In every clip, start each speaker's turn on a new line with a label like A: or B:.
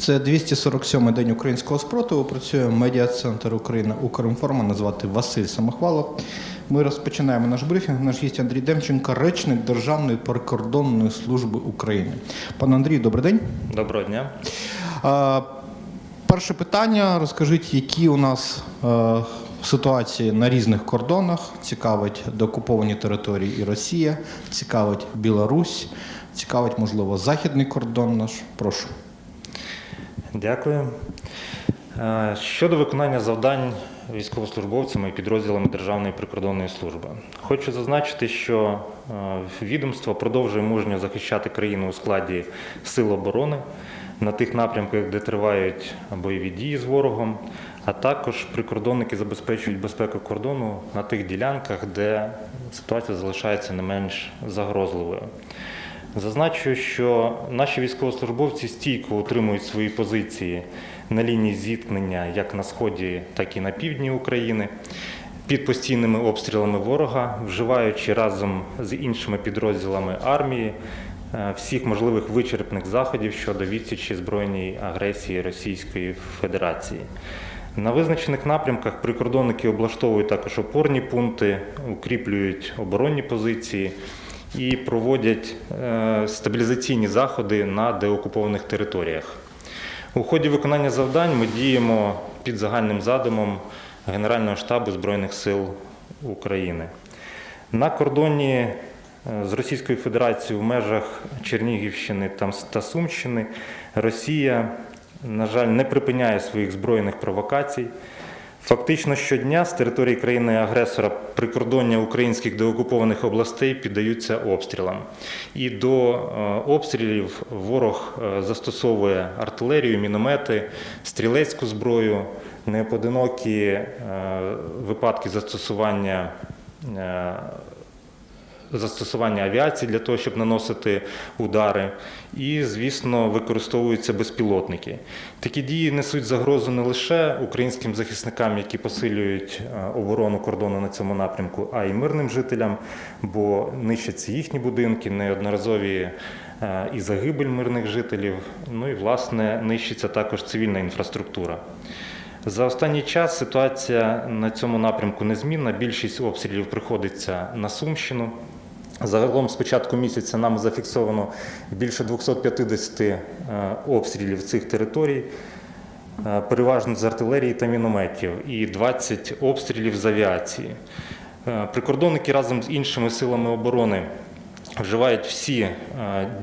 A: Це 247-й день українського спротиву. Працює медіа-центр України Укрінформа, назвати Василь Самохвалов. Ми розпочинаємо наш брифінг. Наш гість Андрій Демченко, речник Державної прикордонної служби України. Пане Андрію, добрий день.
B: Доброго дня.
A: А, перше питання. Розкажіть, які у нас ситуації на різних кордонах цікавить деокуповані території і Росія, цікавить Білорусь, цікавить, можливо, західний кордон наш. Прошу.
B: Дякую. Е, Щодо виконання завдань військовослужбовцями і підрозділами Державної прикордонної служби, хочу зазначити, що е, відомство продовжує мужньо захищати країну у складі сил оборони на тих напрямках, де тривають бойові дії з ворогом, а також прикордонники забезпечують безпеку кордону на тих ділянках, де ситуація залишається не менш загрозливою. Зазначу, що наші військовослужбовці стійко утримують свої позиції на лінії зіткнення як на сході, так і на півдні України під постійними обстрілами ворога, вживаючи разом з іншими підрозділами армії е, всіх можливих вичерпних заходів щодо відсічі збройній агресії Російської Федерації. На визначених напрямках прикордонники облаштовують також опорні пункти, укріплюють оборонні позиції і проводять е, стабілізаційні заходи на деокупованих територіях. У ході виконання завдань ми діємо під загальним задумом Генерального штабу Збройних сил України. На кордоні е, з Російською Федерацією в межах Чернігівщини та- Сумщини Росія, на жаль, не припиняє своїх збройних провокацій. Фактично щодня з території країни-агресора прикордоння українських деокупованих областей піддаються обстрілам. І до е, обстрілів ворог е, застосовує артилерію, міномети, стрілецьку зброю, неподинокі е, випадки застосування. Застосування авіації для того, щоб наносити удари, і, звісно, використовуються безпілотники. Такі дії несуть загрозу не лише українським захисникам, які посилюють е, оборону кордону на цьому напрямку, а й мирним жителям, бо нищаться їхні будинки, неодноразові е, і загибель мирних жителів. Ну і власне нищиться також цивільна інфраструктура. За останній час ситуація на цьому напрямку незмінна. Більшість обстрілів приходиться на Сумщину. Загалом з початку місяця нам зафіксовано більше 250 е, обстрілів цих територій, е, переважно з артилерії та мінометів, і 20 обстрілів з авіації. Е, Прикордонники разом з іншими силами оборони вживають всі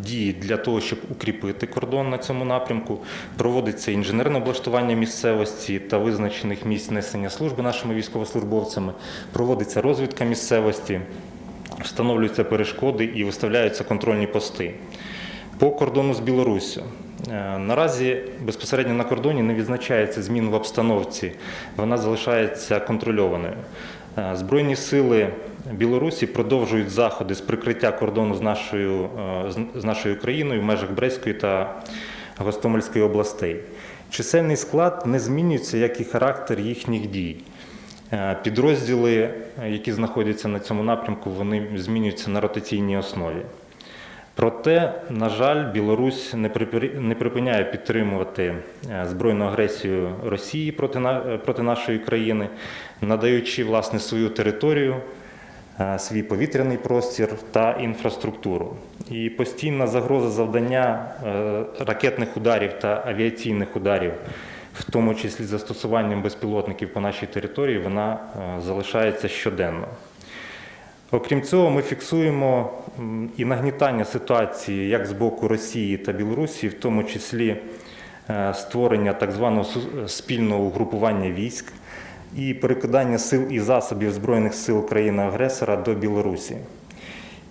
B: дії для того, щоб укріпити кордон на цьому напрямку. Проводиться інженерне облаштування місцевості та визначених місць несення служби нашими військовослужбовцями. Проводиться розвідка місцевості, встановлюються перешкоди і виставляються контрольні пости. По кордону з Білоруссю. Е, Наразі безпосередньо на кордоні не відзначається змін в обстановці, вона залишається контрольованою. Е, Збройні сили Білорусі продовжують заходи з прикриття кордону з нашою, е, з- нашою країною в межах Брестської та Гостомельської областей. Чисельний склад не змінюється, як і характер їхніх дій. Е, Підрозділи, е, які знаходяться на цьому напрямку, вони змінюються на ротаційній основі. Проте, на жаль, Білорусь не припиняє підтримувати е, збройну агресію Росії проти, на- проти нашої країни, надаючи власне свою територію, свій повітряний простір та інфраструктуру. І постійна загроза завдання ракетних ударів та авіаційних ударів, в тому числі застосуванням безпілотників по нашій території, вона е, залишається щоденно. Окрім цього, ми фіксуємо і нагнітання ситуації як з боку Росії та Білорусі, в тому числі е, створення так званого спільного угрупування військ і перекидання сил і засобів Збройних сил країни-агресора до Білорусі.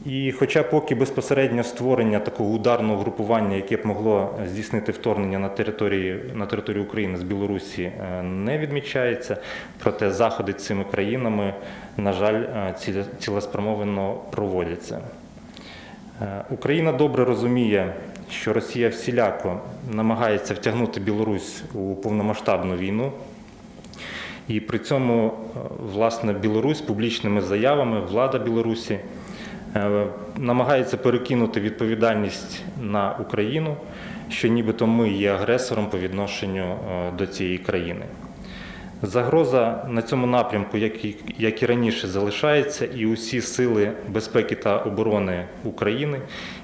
B: І хоча поки безпосередньо створення такого ударного групування, яке б могло здійснити вторгнення на території, на територію України з Білорусі, е, не відмічається, проте заходи цими країнами, на жаль, е, цілеспрямовано проводяться. Е, Україна добре розуміє, що Росія всіляко намагається втягнути Білорусь у повномасштабну війну. І при цьому, власне, Білорусь публічними заявами, влада Білорусі намагається перекинути відповідальність на Україну що нібито ми є агресором по відношенню е, до цієї країни. Загроза на цьому напрямку, як і, раніше, залишається, і усі сили безпеки та оборони України,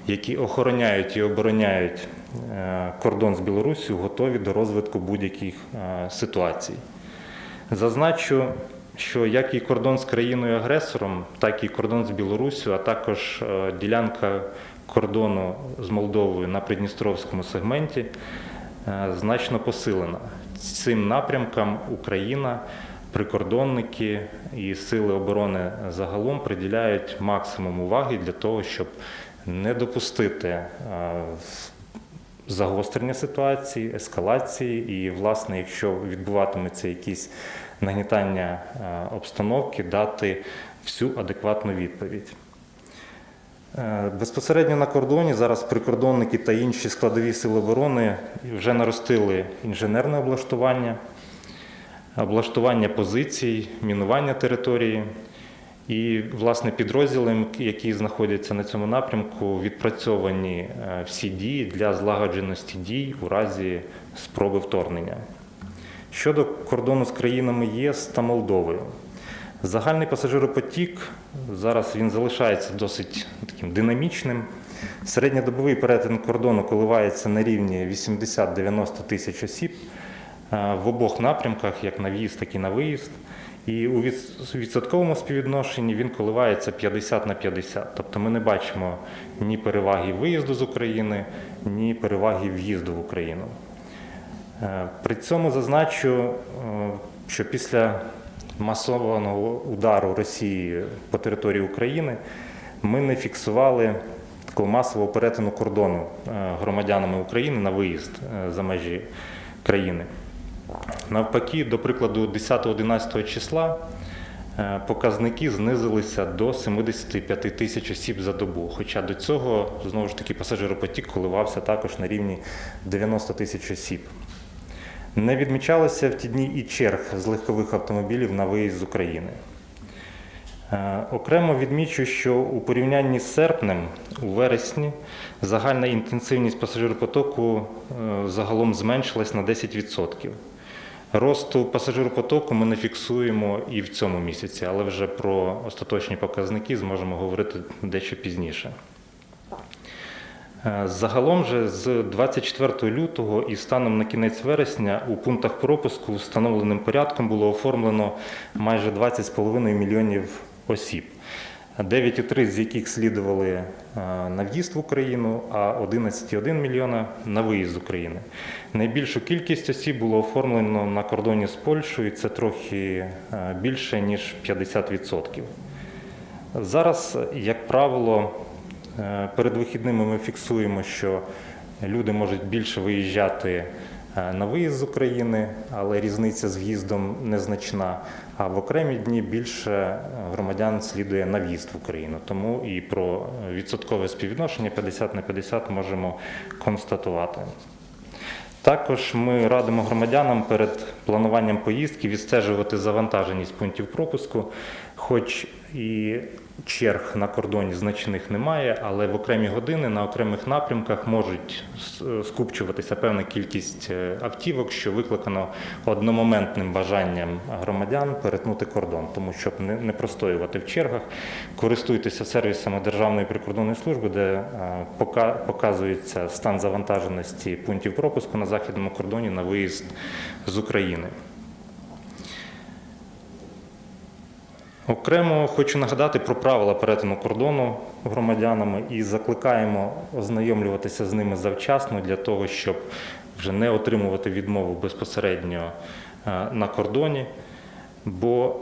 B: які охороняють і обороняють е, кордон з Білорусі, готові до розвитку будь-яких е, ситуацій. Зазначу, що як і кордон з країною-агресором, так і кордон з Білоруссю, а також е, ділянка кордону з Молдовою на Придністровському сегменті е, значно посилена. Цим напрямкам Україна, прикордонники і сили оборони загалом приділяють максимум уваги для того, щоб не допустити е, загострення ситуації, ескалації, і, власне, якщо відбуватиметься якісь нагнітання е, обстановки, дати всю адекватну відповідь. Е, Безпосередньо на кордоні зараз прикордонники та інші складові сили оборони вже наростили інженерне облаштування, облаштування позицій, мінування території. І, власне, підрозділам, які знаходяться на цьому напрямку, відпрацьовані е, всі дії для злагодженості дій у разі спроби вторгнення. Щодо кордону з країнами ЄС та Молдовою, загальний пасажиропотік зараз він залишається досить таким динамічним. Середньодобовий перетин кордону коливається на рівні 80-90 тисяч осіб е, в обох напрямках, як на в'їзд, так і на виїзд. І у відсотковому співвідношенні він коливається 50 на 50. Тобто ми не бачимо ні переваги виїзду з України, ні переваги в'їзду в Україну. Е, При цьому зазначу, е, що після масованого удару Росії по території України ми не фіксували такого масового перетину кордону е, громадянами України на виїзд за межі країни. Навпаки, до прикладу, 10-11 числа показники знизилися до 75 тисяч осіб за добу. Хоча до цього знову ж таки пасажиропотік коливався також на рівні 90 тисяч осіб. Не відмічалося в ті дні і черг з легкових автомобілів на виїзд з України. Е, Окремо відмічу, що у порівнянні з серпнем, у вересні, загальна інтенсивність пасажиропотоку е, загалом зменшилась на 10%. Росту пасажиропотоку ми не фіксуємо і в цьому місяці, але вже про остаточні показники зможемо говорити дещо пізніше. Е, Загалом же з 24 лютого і станом на кінець вересня у пунктах пропуску встановленим порядком було оформлено майже 20,5 мільйонів осіб, 9,3 з яких слідували е, на в'їзд в Україну, а 11,1 мільйона на виїзд з України. Найбільшу кількість осіб було оформлено на кордоні з Польщею, це трохи е, більше ніж 50%. Зараз, як правило, перед вихідними ми фіксуємо, що люди можуть більше виїжджати е, на виїзд з України, але різниця з в'їздом незначна. А в окремі дні більше е, громадян слідує на в'їзд в Україну. Тому і про відсоткове співвідношення 50 на 50 можемо констатувати. Також ми радимо громадянам перед плануванням поїздки відстежувати завантаженість пунктів пропуску, хоч і черг на кордоні значних немає, але в окремі години на окремих напрямках можуть скупчуватися певна кількість е, автівок, що викликано одномоментним бажанням громадян перетнути кордон. Тому щоб не, простоювати в чергах, користуйтеся сервісами Державної прикордонної служби, де е, пока- показується стан завантаженості пунктів пропуску на західному кордоні на виїзд з України. Окремо хочу нагадати про правила перетину кордону громадянами і закликаємо ознайомлюватися з ними завчасно для того, щоб вже не отримувати відмову безпосередньо е, на кордоні, бо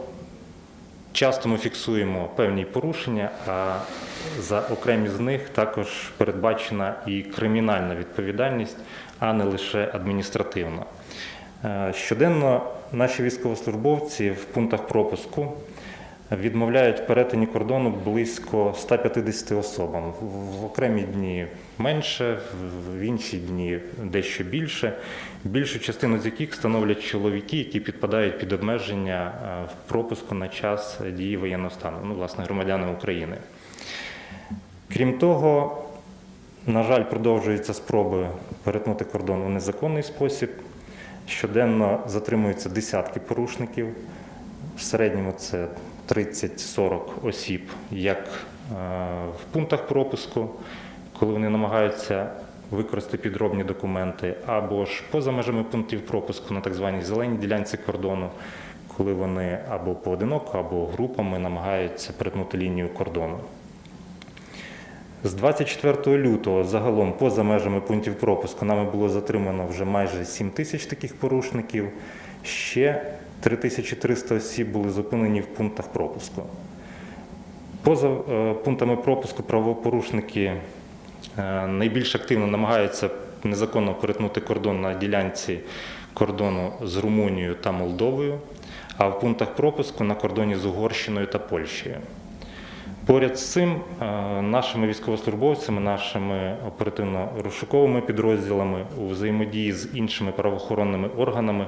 B: часто ми фіксуємо певні порушення, а за окремі з них також передбачена і кримінальна відповідальність, а не лише адміністративна. Е, Щоденно наші військовослужбовці в пунктах пропуску відмовляють в перетині кордону близько 150 особам. В- окремі дні менше, в- в інші дні дещо більше. Більшу частину з яких становлять чоловіки, які підпадають під обмеження е, в пропуску на час дії воєнного стану, ну, власне, громадяни України. Крім того, На жаль, продовжуються спроби перетнути кордон у незаконний спосіб. Щоденно затримуються десятки порушників. В середньому це 30-40 осіб, як е, в пунктах пропуску, коли вони намагаються використати підробні документи, або ж поза межами пунктів пропуску на так званій зеленій ділянці кордону, коли вони або поодиноко, або групами намагаються перетнути лінію кордону. З 24 лютого загалом поза межами пунктів пропуску нами було затримано вже майже 7 тисяч таких порушників. Ще 3300 осіб були зупинені в пунктах пропуску. Поза е, пунктами пропуску правопорушники е, найбільш активно намагаються незаконно перетнути кордон на ділянці кордону з Румунією та Молдовою, а в пунктах пропуску на кордоні з Угорщиною та Польщею. Поряд з цим е, нашими військовослужбовцями, нашими оперативно-розшуковими підрозділами у взаємодії з іншими правоохоронними органами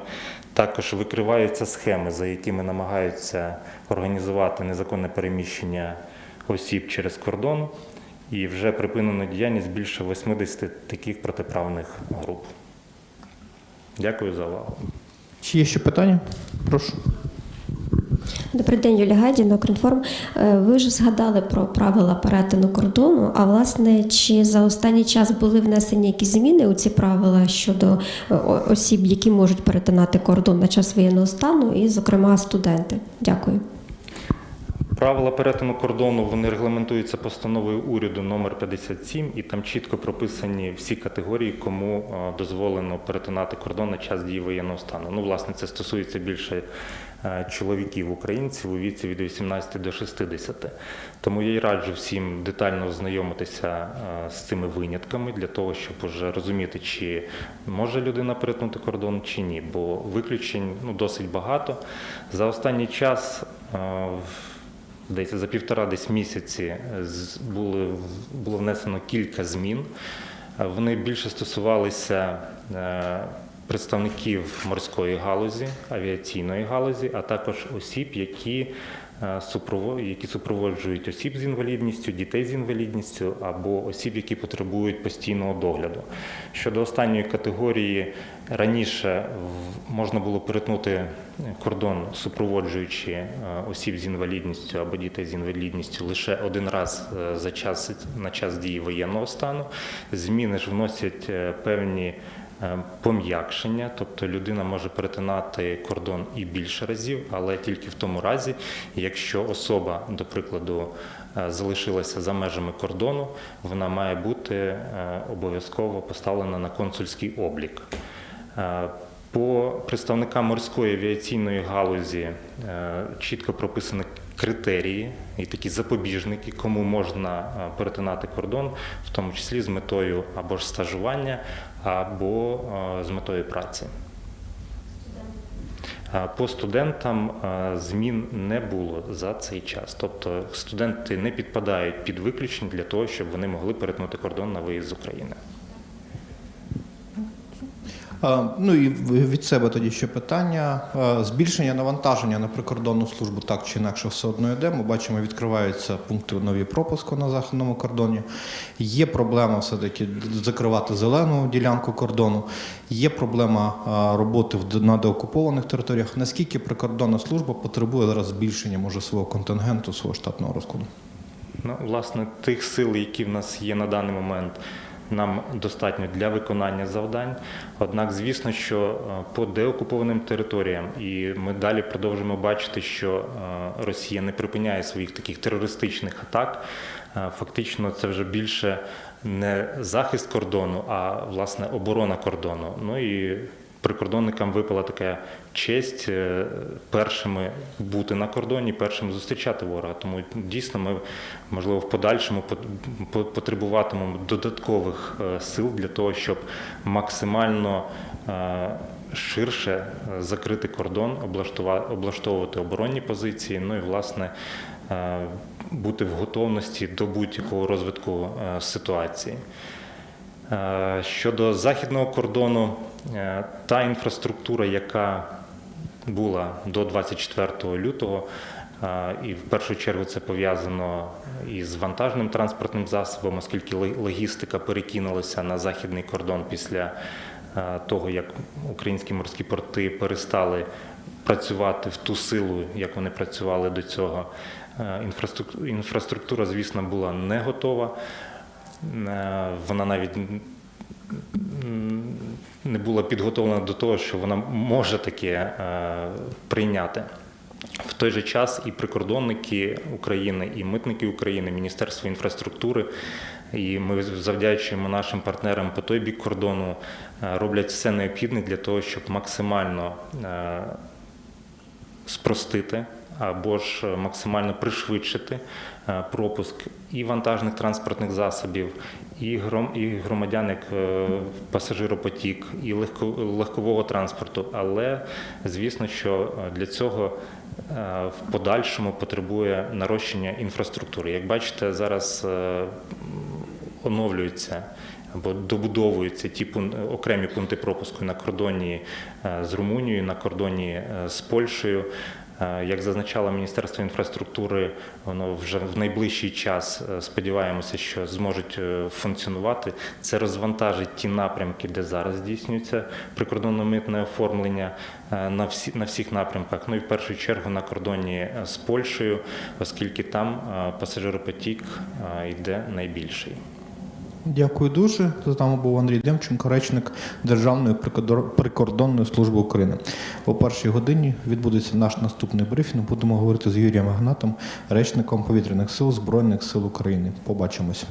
B: також викриваються схеми, за якими намагаються організувати незаконне переміщення осіб через кордон, і вже припинено діяльність більше 80 таких протиправних груп. Дякую за увагу.
A: Чи є ще питання? Прошу.
C: Добрий день, Юлія Гайдіна, Укрінформ. Е, Ви ж згадали про правила перетину кордону. А власне, чи за останній час були внесені якісь зміни у ці правила щодо е, осіб, які можуть перетинати кордон на час воєнного стану, і, зокрема, студенти? Дякую.
B: Правила перетину кордону вони регламентуються постановою уряду номер 57 і там чітко прописані всі категорії, кому е, дозволено перетинати кордон на час дії воєнного стану. Ну, власне, це стосується більше чоловіків українців у віці від 18 до 60. Тому я й раджу всім детально ознайомитися е, з цими винятками для того, щоб уже розуміти, чи може людина перетнути кордон чи ні, бо виключень ну, досить багато. За останній час е, Десь за півтора десь місяці були, було внесено кілька змін. Е, Вони більше стосувалися е, представників морської галузі, авіаційної галузі, а також осіб, які, е, які супроводжують осіб з інвалідністю, дітей з інвалідністю або осіб, які потребують постійного догляду. Щодо останньої категорії, раніше можна було перетнути кордон, супроводжуючи е, осіб з інвалідністю або дітей з інвалідністю лише один раз е, за час на час дії воєнного стану. Зміни ж вносять певні пом'якшення, тобто людина може перетинати кордон і більше разів, але тільки в тому разі, якщо особа, до прикладу, е, залишилася за межами кордону, вона має бути е, обов'язково поставлена на консульський облік. Е, По представникам морської авіаційної галузі е, чітко прописані критерії і такі запобіжники, кому можна е, перетинати кордон, в тому числі з метою або ж стажування, або е, з метою праці. Е, По студентам змін не було за цей час. Тобто студенти не підпадають під виключення для того, щоб вони могли перетнути кордон на виїзд з України.
A: Ну і від себе тоді ще питання. Збільшення навантаження на прикордонну службу так чи інакше все одно йде. Ми бачимо, відкриваються пункти нові пропуску на західному кордоні. Є проблема все-таки закривати зелену ділянку кордону. Є проблема роботи на деокупованих територіях. Наскільки прикордонна служба потребує зараз збільшення може свого контингенту, свого штатного розкладу?
B: Ну, власне, тих сил, які в нас є на даний момент, нам достатньо для виконання завдань. Однак, звісно, що е, по деокупованим територіям, і ми далі продовжуємо бачити, що е, Росія не припиняє своїх таких терористичних атак. Е, Фактично, це вже більше не захист кордону, а власне оборона кордону. Ну і прикордонникам випала така честь е, першими бути на кордоні, першими зустрічати ворога. Тому дійсно ми, можливо, в подальшому по- потребуватимемо додаткових е, сил для того, щоб максимально е, ширше закрити кордон, облаштовувати оборонні позиції, ну і власне. Бути в готовності до будь-якого розвитку ситуації. Щодо західного кордону, та інфраструктура, яка була до 24 лютого, Е, І в першу чергу це пов'язано із вантажним транспортним засобом, оскільки логістика перекинулася на західний кордон після е, того, як українські морські порти перестали працювати в ту силу, як вони працювали до цього. Е, Інфраструктура, звісно, була не готова. Е, Вона навіть не була підготовлена до того, що вона може таке е, прийняти. В той же час і прикордонники України, і митники України, Міністерство інфраструктури, і ми завдячуємо нашим партнерам по той бік кордону, е, роблять все необхідне для того, щоб максимально е, спростити або ж максимально пришвидшити е, пропуск і вантажних транспортних засобів, і гром, і громадян, як е, пасажиропотік, і легко, легкового транспорту. Але звісно, що е, для цього е, в подальшому потребує нарощення інфраструктури. Як бачите, зараз е, оновлюються або добудовуються ті окремі пункти пропуску на кордоні е, з Румунією, на кордоні е, з Польщею. Е, Як зазначало Міністерство інфраструктури, воно вже в найближчий час е, сподіваємося, що зможуть е, функціонувати. Це розвантажить ті напрямки, де зараз здійснюється прикордонно-митне оформлення на всі на всіх напрямках. Ну і в першу чергу на кордоні з Польщею, оскільки там пасажиропотік йде найбільший.
A: Дякую дуже. З нами був Андрій Демченко, речник Державної прикордонної служби України. О першій годині відбудеться наш наступний брифінг. Будемо говорити з Юрієм Гнатом, речником повітряних сил Збройних сил України. Побачимось.